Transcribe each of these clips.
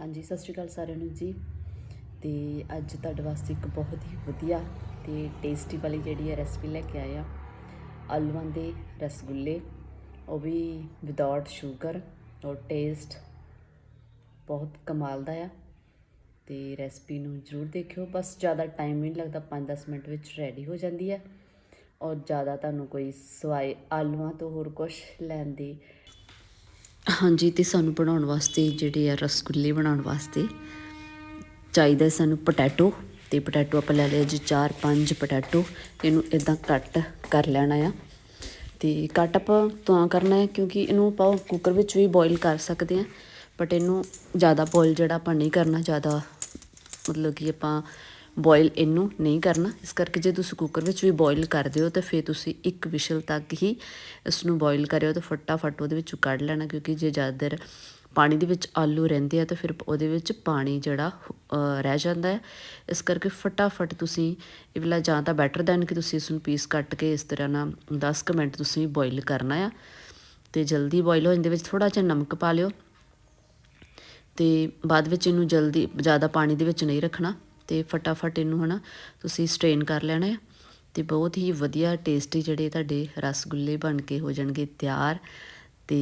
ਹਾਂਜੀ, ਸਤਿ ਸ਼੍ਰੀ ਅਕਾਲ ਸਾਰਿਆਂ ਨੂੰ ਜੀ। ਤੇ ਅੱਜ ਤੁਹਾਡੇ ਵਾਸਤੇ ਇੱਕ ਬਹੁਤ ਹੀ ਵਧੀਆ ਤੇ ਟੇਸਟੀ ਵਾਲੀ ਜਿਹੜੀ ਹੈ ਰੈਸਪੀ ਲੈ ਕੇ ਆਏ ਆ। ਆਲੂਆਂ ਦੇ ਰਸਗੁੱਲੇ, ਉਹ ਵੀ ਵਿਦਆਊਟ ਸ਼ੂਗਰ ਔਰ ਟੇਸਟ ਬਹੁਤ ਕਮਾਲ ਦਾ ਆ। ਤੇ ਰੈਸਪੀ ਨੂੰ ਜ਼ਰੂਰ ਦੇਖਿਓ, ਬਸ ਜ਼ਿਆਦਾ ਟਾਈਮ ਨਹੀਂ ਲੱਗਦਾ 5-10 ਮਿੰਟ ਵਿੱਚ ਰੈਡੀ ਹੋ ਜਾਂਦੀ ਹੈ। ਔਰ ਜ਼ਿਆਦਾ ਤੁਹਾਨੂੰ ਕੋਈ ਸਵਾਏ ਆਲੂਆਂ ਤੋਂ ਹੋਰ ਕੁਝ ਲੈਣ ਦੀ ਹਾਂਜੀ, ਤੇ ਸਾਨੂੰ ਬਣਾਉਣ ਵਾਸਤੇ ਜਿਹੜੇ ਆ ਰਸਗੁੱਲੇ ਬਣਾਉਣ ਵਾਸਤੇ ਚਾਹੀਦਾ ਸਾਨੂੰ ਪੋਟੈਟੋ, ਤੇ ਪੋਟੈਟੋ ਆਪਾਂ ਲੈ ਲਿਆ ਜੀ 4-5 ਪੋਟੈਟੋ, ਇਹਨੂੰ ਇਦਾਂ ਕੱਟ ਕਰ ਲੈਣਾ ਆ। ਤੇ ਕੱਟ ਆਪਾਂ ਤਾਂ ਕਰਨਾ ਹੈ ਕਿਉਂਕਿ ਇਹਨੂੰ ਆਪਾਂ ਕੁੱਕਰ ਵਿੱਚ ਵੀ ਬੋਇਲ ਕਰ ਸਕਦੇ ਆ ਬਟ ਇਹਨੂੰ ਜ਼ਿਆਦਾ ਬੋਇਲ ਜਿਹੜਾ ਆਪਾਂ ਨਹੀਂ ਕਰਨਾ, ਜ਼ਿਆਦਾ ਮਤਲਬ ਕਿ ਆਪਾਂ ਬੋਇਲ ਇਹਨੂੰ ਨਹੀਂ ਕਰਨਾ। ਇਸ ਕਰਕੇ ਜੇ ਤੁਸੀਂ ਕੁੱਕਰ ਵਿੱਚ ਵੀ ਬੋਇਲ ਕਰਦੇ ਹੋ ਤਾਂ ਫਿਰ ਤੁਸੀਂ ਇੱਕ ਵਿਸ਼ਲ ਤੱਕ ਹੀ ਇਸ ਨੂੰ ਬੋਇਲ ਕਰਿਓ ਤਾਂ ਫਟਾਫਟ ਉਹਦੇ ਵਿੱਚੋਂ ਕੱਢ ਲੈਣਾ, ਕਿਉਂਕਿ ਜੇ ਜ਼ਿਆਦਾ ਦੇਰ ਪਾਣੀ ਦੇ ਵਿੱਚ ਆਲੂ ਰਹਿੰਦੇ ਆ, ਤਾਂ ਫਿਰ ਉਹਦੇ ਵਿੱਚ ਪਾਣੀ ਜਿਹੜਾ ਰਹਿ ਜਾਂਦਾ ਹੈ। ਇਸ ਕਰਕੇ ਫਟਾਫਟ ਤੁਸੀਂ ਇਹ ਵਾਲਾ ਜਾਂ ਤਾਂ ਬੈਟਰ ਦੈਨ ਕਿ ਤੁਸੀਂ ਇਸ ਨੂੰ ਪੀਸ ਕੱਟ ਕੇ ਇਸ ਤਰ੍ਹਾਂ ਨਾਲ 10 ਕੁ ਮਿੰਟ ਤੁਸੀਂ ਬੋਇਲ ਕਰਨਾ ਆ। ਤੇ ਜਲਦੀ ਬੋਇਲ ਹੋ ਜਾਂਦੇ, ਵਿੱਚ ਥੋੜਾ ਜਿਹਾ ਨਮਕ ਪਾ ਲਿਓ। ਤੇ ਬਾਅਦ ਵਿੱਚ ਇਹਨੂੰ ਜਲਦੀ, ਜ਼ਿਆਦਾ ਪਾਣੀ ਦੇ ਵਿੱਚ ਨਹੀਂ ਰੱਖਣਾ। ਤੇ ਫਟਾਫਟ ਇਹਨੂੰ ਹਨਾ ਤੁਸੀਂ ਸਟ੍ਰੇਨ ਕਰ ਲੈਣਾ ਹੈ ਤੇ ਬਹੁਤ ਹੀ ਵਧੀਆ ਟੇਸਟੀ ਜਿਹੜੇ ਤੁਹਾਡੇ ਰਸਗੁੱਲੇ ਬਣ ਕੇ ਹੋ ਜਾਣਗੇ ਤਿਆਰ ਤੇ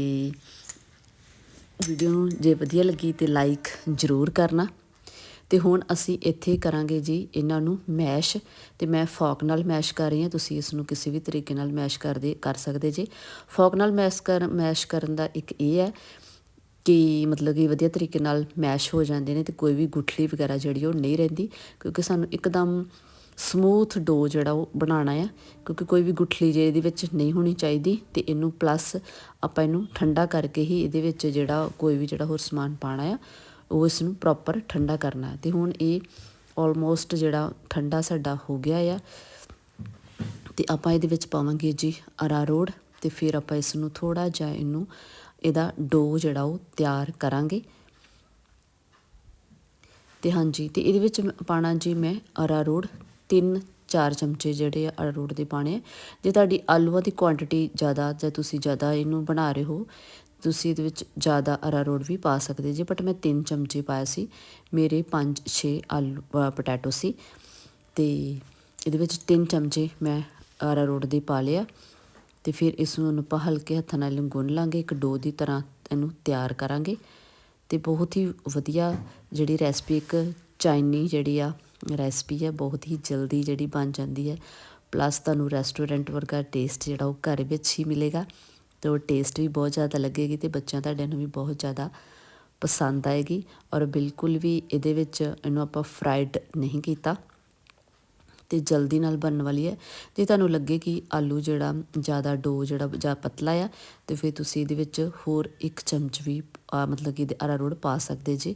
ਵੀਡੀਓ ਨੂੰ ਜੇ ਵਧੀਆ ਲੱਗੀ ਤੇ ਲਾਈਕ ਜ਼ਰੂਰ ਕਰਨਾ ਤੇ ਹੁਣ ਅਸੀਂ ਇੱਥੇ ਕਰਾਂਗੇ ਜੀ ਇਹਨਾਂ ਨੂੰ ਮੈਸ਼ ਤੇ ਮੈਂ ਫੋਕ ਨਾਲ ਮੈਸ਼ ਕਰ ਰਹੀ ਹਾਂ, ਤੁਸੀਂ ਇਸ ਨੂੰ ਕਿਸੇ ਵੀ ਤਰੀਕੇ ਨਾਲ ਮੈਸ਼ ਕਰਦੇ, ਕਰ ਸਕਦੇ ਜੀ। ਫੋਕ ਨਾਲ ਮੈਸ਼ ਕਰ, ਮੈਸ਼ ਕਰਨ ਦਾ ਇੱਕ ਇਹ ਹੈ ਕਿ ਮਤਲਬ ਕਿ ਵਧੀਆ ਤਰੀਕੇ ਨਾਲ ਮੈਸ਼ ਹੋ ਜਾਂਦੇ ਨੇ ਤੇ ਕੋਈ ਵੀ ਗੁਠਲੀ ਵਗੈਰਾ ਜਿਹੜੀ ਉਹ ਨਹੀਂ ਰਹਿੰਦੀ, ਕਿਉਂਕਿ ਸਾਨੂੰ ਇੱਕਦਮ ਸਮੂਥ ਡੋ ਜਿਹੜਾ ਉਹ ਬਣਾਉਣਾ ਆ, ਕਿਉਂਕਿ ਕੋਈ ਵੀ ਗੁਠਲੀ ਜੇ ਇਹਦੇ ਵਿੱਚ ਨਹੀਂ ਹੋਣੀ ਚਾਹੀਦੀ ਤੇ ਇਹਨੂੰ ਪਲੱਸ ਆਪਾਂ ਇਹਨੂੰ ਠੰਡਾ ਕਰਕੇ ਹੀ ਇਹਦੇ ਵਿੱਚ ਜਿਹੜਾ ਕੋਈ ਵੀ ਜਿਹੜਾ ਹੋਰ ਸਮਾਨ ਪਾਣਾ ਆ, ਉਹ ਇਸ ਨੂੰ ਪ੍ਰੋਪਰ ਠੰਡਾ ਕਰਨਾ। ਹੈ ਤੇ ਹੁਣ ਇਹ ਆਲਮੋਸਟ ਜਿਹੜਾ ਠੰਡਾ ਸਾਡਾ ਹੋ ਗਿਆ ਆ, ਤੇ ਆਪਾਂ ਇਹਦੇ ਵਿੱਚ ਪਾਵਾਂਗੇ ਜੀ ਅਰਾਰੋੜ ਤੇ ਫਿਰ ਆਪਾਂ ਇਸ ਨੂੰ ਥੋੜਾ ਜਿਹਾ ਇਹਨੂੰ ਇਹਦਾ ਡੋ ਜਿਹੜਾ ਉਹ ਤਿਆਰ ਕਰਾਂਗੇ। ਤੇ ਹਾਂਜੀ, ਤੇ ਇਹਦੇ ਵਿੱਚ ਪਾਣਾ ਜੀ ਮੈਂ ਅਰਾਰੋੜ 3-4 ਚਮਚੇ ਜਿਹੜੇ ਆ ਅਰਾਰੋੜ ਦੇ ਪਾਣੇ ਆ। ਜੇ ਤੁਹਾਡੀ ਆਲੂਆਂ ਦੀ ਕੁਆਂਟੀਟੀ ਜ਼ਿਆਦਾ ਜਾਂ ਤੁਸੀਂ ਜ਼ਿਆਦਾ ਇਹਨੂੰ ਬਣਾ ਰਹੇ ਹੋ, ਤੁਸੀਂ ਇਹਦੇ ਵਿੱਚ ਜ਼ਿਆਦਾ ਅਰਾਰੋੜ ਵੀ ਪਾ ਸਕਦੇ ਜੀ। ਬਟ ਮੈਂ 3 ਚਮਚੇ ਪਾਇਆ ਸੀ, ਮੇਰੇ 5-6 ਆਲੂ ਪੋਟੈਟੋ ਸੀ। ਤੇ ਇਹਦੇ ਵਿੱਚ 3 ਚਮਚੇ ਮੈਂ ਅਰਾਰੋੜ ਦੇ ਪਾ ਲਿਆ ਤੇ ਫਿਰ ਇਸ ਨੂੰ ਆਪਾਂ ਹਲਕੇ ਹੱਥਾਂ ਨਾਲ ਗੁੰਨ ਲਾਂਗੇ, ਇੱਕ ਡੋ ਦੀ ਤਰ੍ਹਾਂ ਇਹਨੂੰ ਤਿਆਰ ਕਰਾਂਗੇ। ਤੇ ਬਹੁਤ ਹੀ ਵਧੀਆ ਜਿਹੜੀ ਰੈਸਪੀ ਇੱਕ ਚਾਈਨੀ ਜਿਹੜੀ ਆ ਰੈਸਪੀ ਹੈ ਬਹੁਤ ਹੀ ਜਲਦੀ ਜਿਹੜੀ ਬਣ ਜਾਂਦੀ ਹੈ। ਪਲੱਸ ਤੁਹਾਨੂੰ ਰੈਸਟੋਰੈਂਟ ਵਰਗਾ ਟੇਸਟ ਜਿਹੜਾ ਉਹ ਘਰ ਵਿੱਚ ਹੀ ਮਿਲੇਗਾ ਤੇ ਉਹ ਟੇਸਟ ਵੀ ਬਹੁਤ ਜ਼ਿਆਦਾ ਲੱਗੇਗੀ ਤੇ ਬੱਚਿਆਂ ਤੁਹਾਡਿਆਂ ਨੂੰ ਵੀ ਬਹੁਤ ਜ਼ਿਆਦਾ ਪਸੰਦ ਆਏਗੀ। ਔਰ ਬਿਲਕੁਲ ਵੀ ਇਹਦੇ ਵਿੱਚ ਇਹਨੂੰ ਆਪਾਂ ਫਰਾਈਡ ਨਹੀਂ ਕੀਤਾ। ਤੇ ਜਲਦੀ ਨਾਲ ਬਣਨ ਵਾਲੀ ਹੈ। ਜੇ ਤੁਹਾਨੂੰ ਲੱਗੇ ਕਿ ਆਲੂ ਜਿਹੜਾ ਜ਼ਿਆਦਾ ਡੋ ਜਿਹੜਾ ਜਾਂ ਪਤਲਾ ਆ, ਤੇ ਫਿਰ ਤੁਸੀਂ ਇਹਦੇ ਵਿੱਚ ਹੋਰ ਇੱਕ ਚਮਚ ਵੀ ਮਤਲਬ ਕਿ ਇਹਦੇ ਅਰਾਰੋੜ ਪਾ ਸਕਦੇ ਜੀ।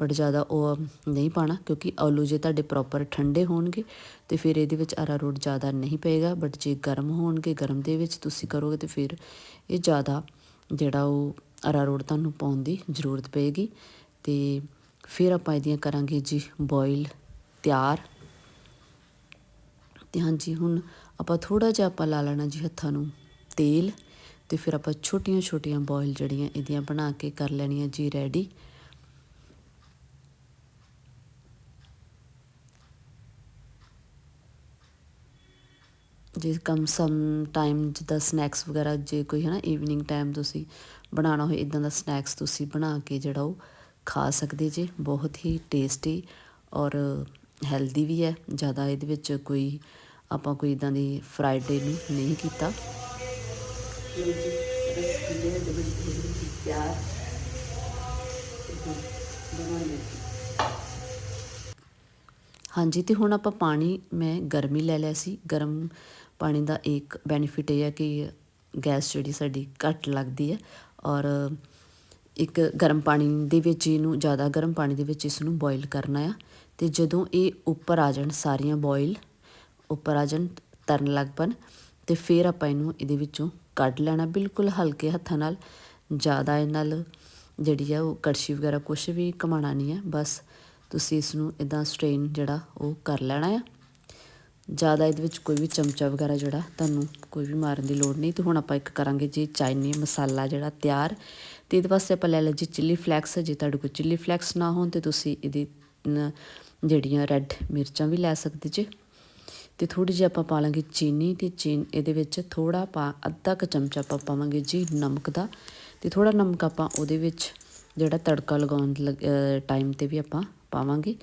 ਬਟ ਜ਼ਿਆਦਾ ਉਹ ਨਹੀਂ ਪਾਣਾ, ਕਿਉਂਕਿ ਆਲੂ ਜੇ ਤੁਹਾਡੇ ਪ੍ਰੋਪਰ ਠੰਡੇ ਹੋਣਗੇ, ਤੇ ਫਿਰ ਇਹਦੇ ਵਿੱਚ ਅਰਾਰੋੜ ਜ਼ਿਆਦਾ ਨਹੀਂ ਪਏਗਾ। ਬਟ ਜੇ ਗਰਮ ਹੋਣਗੇ, ਗਰਮ ਦੇ ਵਿੱਚ ਤੁਸੀਂ ਕਰੋਗੇ, ਤੇ ਫਿਰ ਇਹ ਜ਼ਿਆਦਾ ਜਿਹੜਾ ਉਹ ਅਰਾਰੋੜ ਤੁਹਾਨੂੰ ਪਾਉਣ ਦੀ ਜ਼ਰੂਰਤ ਪਏਗੀ। ਤੇ ਫਿਰ ਆਪਾਂ ਇਹਦੀਆਂ ਕਰਾਂਗੇ ਜੀ ਬੋਇਲ ਤਿਆਰ। ਤੇ ਹਾਂਜੀ, ਹੁਣ ਆਪਾਂ ਥੋੜਾ ਜਿਹਾ ਆਪਾਂ ਲਾ ਲੈਣਾ ਜੀ ਹੱਥਾਂ ਨੂੰ ਤੇਲ ਤੇ ਫਿਰ ਆਪਾਂ ਛੋਟੀਆਂ ਛੋਟੀਆਂ ਬੋਇਲ ਜਿਹੜੀਆਂ ਇਹਦੀਆਂ ਬਣਾ ਕੇ ਕਰ ਲੈਣੀਆਂ ਜੀ ਰੈਡੀ ਜੇ ਕਮ ਸਮ ਟਾਈਮ ਜਿੱਦਾਂ ਸਨੈਕਸ ਵਗੈਰਾ ਜੇ ਕੋਈ ਹੈ ਨਾ ਈਵਨਿੰਗ ਟਾਈਮ ਤੁਸੀਂ ਬਣਾਉਣਾ ਹੋਏ ਇਦਾਂ ਦਾ ਸਨੈਕਸ ਤੁਸੀਂ ਬਣਾ ਕੇ ਜਿਹੜਾ ਉਹ ਖਾ ਸਕਦੇ ਜੇ, ਬਹੁਤ ਹੀ ਟੇਸਟੀ ਔਰ ਹੈਲਦੀ ਵੀ ਹੈ। ਜ਼ਿਆਦਾ ਇਹਦੇ ਵਿੱਚ ਕੋਈ ਆਪਾਂ ਕੋਈ ਇਦਾਂ ਦੀ ਫਰਾਈਡੇ ਨੂੰ ਨਹੀਂ ਕੀਤਾ। ਹਾਂਜੀ, ਤੇ ਹੁਣ ਆਪਾਂ ਪਾਣੀ ਮੈਂ ਗਰਮੀ ਲੈ ਲਿਆ ਸੀ। ਗਰਮ ਪਾਣੀ ਦਾ ਇੱਕ ਬੈਨੀਫਿਟ ਇਹ ਹੈ ਕਿ ਗੈਸ ਜਿਹੜੀ ਸਾਡੀ ਘੱਟ ਲੱਗਦੀ ਹੈ ਔਰ ਇੱਕ ਗਰਮ ਪਾਣੀ ਦੇ ਵਿੱਚ ਇਹਨੂੰ, ਜ਼ਿਆਦਾ ਗਰਮ ਪਾਣੀ ਦੇ ਵਿੱਚ ਇਸ ਨੂੰ ਬੋਇਲ ਕਰਨਾ ਆ। ਤੇ ਜਦੋਂ ਇਹ ਉੱਪਰ ਆ ਜਾਣ ਸਾਰੀਆਂ ਬੋਇਲ ਉੱਪਰ ਆ ਜਾਣ ਤਰਨ ਲੱਗ ਪਣ ਤੇ ਫਿਰ ਆਪਾਂ ਇਹਨੂੰ ਇਹਦੇ ਵਿੱਚੋਂ ਕੱਢ ਲੈਣਾ ਬਿਲਕੁਲ ਹਲਕੇ ਹੱਥਾਂ ਨਾਲ, ਜ਼ਿਆਦਾ ਇਹ ਨਾਲ ਜਿਹੜੀ ਆ ਉਹ ਕੜਛੀ ਵਗੈਰਾ ਕੁਝ ਵੀ ਘਮਾਣਾ ਨਹੀਂ ਹੈ, ਬਸ ਤੁਸੀਂ ਇਸ ਨੂੰ ਇਦਾਂ ਸਟ੍ਰੇਨ ਜਿਹੜਾ ਉਹ ਕਰ ਲੈਣਾ ਆ। ਜ਼ਿਆਦਾ ਇਹਦੇ ਵਿੱਚ ਕੋਈ ਵੀ ਚਮਚਾ ਵਗੈਰਾ ਜਿਹੜਾ ਤੁਹਾਨੂੰ ਕੋਈ ਵੀ ਮਾਰਨ ਦੀ ਲੋੜ ਨਹੀਂ, ਤੇ ਹੁਣ ਆਪਾਂ ਇੱਕ ਕਰਾਂਗੇ ਜੀ ਚਾਈਨੀ ਮਸਾਲਾ ਜਿਹੜਾ ਤਿਆਰ। ਤੇ ਇਹਦੇ ਵਾਸਤੇ ਆਪਾਂ ਲੈ ਲਿਆ ਜੀ ਚਿੱਲੀ ਫਲੈਕਸ, ਜੇ ਤੁਹਾਡੇ ਕੋਲ ਚਿੱਲੀ ਫਲੈਕਸ ਨਾ ਹੋਣ ਤੇ ਤੁਸੀਂ ਇਹਦੀ ਜਿਹੜੀਆਂ ਰੈੱਡ ਮਿਰਚਾਂ ਵੀ ਲੈ ਸਕਦੇ ਜੇ। ਤੇ ਥੋੜੀ ਜਿਹੀ ਆਪਾਂ ਪਾ ਲਾਂਗੇ ਚੀਨੀ ਤੇ ਚੀਨ ਇਹਦੇ ਵਿੱਚ ਥੋੜਾ ਪਾ ਅੱਧਾ ਕੁ ਚਮਚਾ ਆਪਾਂ ਪਾਵਾਂਗੇ ਜੀ ਨਮਕ ਦਾ ਤੇ ਥੋੜਾ ਨਮਕ ਆਪਾਂ ਉਹਦੇ ਵਿੱਚ ਜਿਹੜਾ ਤੜਕਾ ਲਗਾਉਣ ਟਾਈਮ ਤੇ ਵੀ ਆਪਾਂ ਪਾਵਾਂਗੇ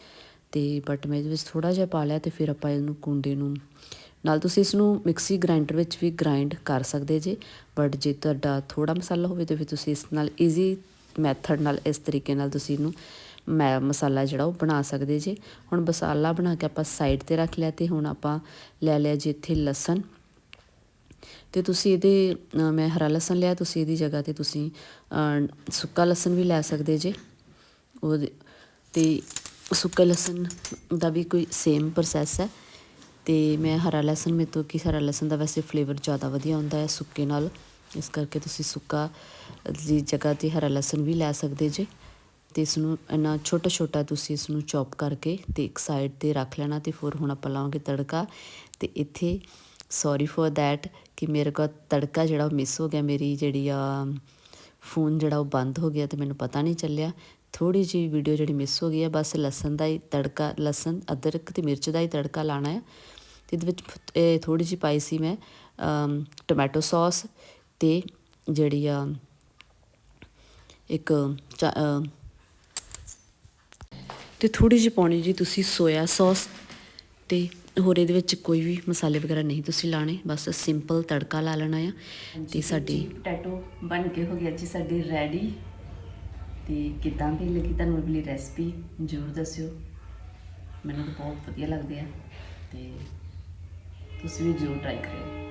ਤੇ ਬਟ ਮੈਂ ਇਹਦੇ ਵਿੱਚ ਥੋੜਾ ਜਿਹਾ ਪਾ ਲਿਆ ਤੇ ਫਿਰ ਆਪਾਂ ਇਹਨੂੰ ਕੁੰਡੇ ਨੂੰ ਨਾਲ ਤੁਸੀਂ ਇਸ ਨੂੰ ਮਿਕਸੀ ਗ੍ਰਾਈਂਡਰ ਵਿੱਚ ਵੀ ਗ੍ਰਾਈਂਡ ਕਰ ਸਕਦੇ ਜੇ ਬਟ ਜੇ ਤੁਹਾਡਾ ਥੋੜਾ ਮਸਾਲਾ ਹੋਵੇ ਤਾਂ ਫਿਰ ਤੁਸੀਂ ਇਸ ਨਾਲ ਈਜ਼ੀ ਮੈਥਡ ਨਾਲ ਇਸ ਤਰੀਕੇ ਨਾਲ ਤੁਸੀਂ ਇਹਨੂੰ ਮੈਂ ਮਸਾਲਾ ਜਿਹੜਾ ਉਹ ਬਣਾ ਸਕਦੇ ਜੇ। ਹੁਣ ਮਸਾਲਾ ਬਣਾ ਕੇ ਆਪਾਂ ਸਾਈਡ ਤੇ ਰੱਖ ਲਿਆ ਤੇ ਹੁਣ ਆਪਾਂ ਲੈ ਲਿਆ ਜੀ ਇੱਥੇ ਲਸਣ। ਤੇ ਤੁਸੀਂ ਇਹਦੇ ਮੈਂ ਹਰਾ ਲਸਣ ਲਿਆ, ਤੁਸੀਂ ਇਹਦੀ ਜਗ੍ਹਾ ਤੇ ਤੁਸੀਂ ਸੁੱਕਾ ਲਸਣ ਵੀ ਲੈ ਸਕਦੇ ਜੇ। ਉਹਦੇ, ਤੇ ਸੁੱਕਾ ਲਸਣ ਦਾ ਵੀ ਕੋਈ ਸੇਮ ਪ੍ਰੋਸੈਸ ਹੈ। ਤੇ ਮੈਂ ਹਰਾ ਲਸਣ, ਮੇਰੇ ਤੋਂ ਕਿ ਹਰਾ ਲਸਣ ਦਾ ਵੈਸੇ ਫਲੇਵਰ ਜ਼ਿਆਦਾ ਵਧੀਆ ਹੁੰਦਾ ਹੈ ਸੁੱਕੇ ਨਾਲ। ਇਸ ਕਰਕੇ ਤੁਸੀਂ ਸੁੱਕਾ ਦੀ ਜਗ੍ਹਾ ਤੇ ਹਰਾ ਲਸਣ ਵੀ ਲੈ ਸਕਦੇ ਜੇ। ਤੇ ਇਸ ਨੂੰ ਇੰਨਾ ਛੋਟਾ ਛੋਟਾ ਤੁਸੀਂ ਇਸ ਨੂੰ ਚੌਪ ਕਰਕੇ ਤੇ ਇੱਕ ਸਾਈਡ ਤੇ ਰੱਖ ਲੈਣਾ ਤੇ ਫਿਰ ਹੁਣ ਆਪਾਂ ਲਾਵਾਂਗੇ ਤੜਕਾ। ਤੇ ਇੱਥੇ ਸੌਰੀ ਫॉर ਦੈਟ ਕਿ ਮੇਰੇ ਕੋਲ ਤੜਕਾ ਜਿਹੜਾ ਉਹ ਮਿਸ ਹੋ ਗਿਆ, ਮੇਰੀ ਜਿਹੜੀ ਆ ਫੋਨ ਜਿਹੜਾ ਉਹ ਬੰਦ ਹੋ ਗਿਆ ਤੇ ਮੈਨੂੰ ਪਤਾ ਨਹੀਂ ਚੱਲਿਆ। ਥੋੜੀ ਜੀ ਵੀਡੀਓ ਜਿਹੜੀ ਮਿਸ ਹੋ ਗਈ ਆ, ਬਸ ਲਸਣ ਦਾ ਹੀ ਤੜਕਾ, ਲਸਣ, ਅਦਰਕ ਤੇ ਮਿਰਚ ਦਾ ਹੀ ਤੜਕਾ ਲਾਣਾ ਹੈ ਤੇ ਇਹਦੇ ਵਿੱਚ ਥੋੜੀ ਜੀ ਪਾਈ ਸੀ ਮੈਂ ਟੋਮੈਟੋ ਸੌਸ ਤੇ ਜਿਹੜੀ ਆ ਇੱਕ ਤੇ ਥੋੜੀ ਜਿਹੀ ਪਾਉਣੀ ਜੀ ਤੁਸੀਂ ਸੋਇਆ ਸੌਸ ਤੇ ਹੋਰ ਇਹਦੇ ਵਿੱਚ ਕੋਈ ਵੀ ਮਸਾਲੇ ਵਗੈਰਾ ਨਹੀਂ ਤੁਸੀਂ ਲਾਣੇ ਬਸ ਸਿੰਪਲ ਤੜਕਾ ਲਾ ਲੈਣਾ ਆ ਤੇ ਸਾਡੀ ਪੋਟੈਟੋ ਬਣ ਕੇ ਹੋ ਗਿਆ ਜੀ ਸਾਡੀ ਰੈਡੀ ਤੇ ਕਿਦਾਂ ਦੀ ਲੱਗੀ ਤੁਹਾਨੂੰ ਵਾਲੀ ਰੈਸਪੀ ਜ਼ਰੂਰ ਦੱਸਿਓ। ਮੈਨੂੰ ਤਾਂ ਬਹੁਤ ਵਧੀਆ ਲੱਗਦੀ ਆ ਤੇ ਤੁਸੀਂ ਵੀ ਜ਼ਰੂਰ ਟਰਾਈ ਕਰਿਓ।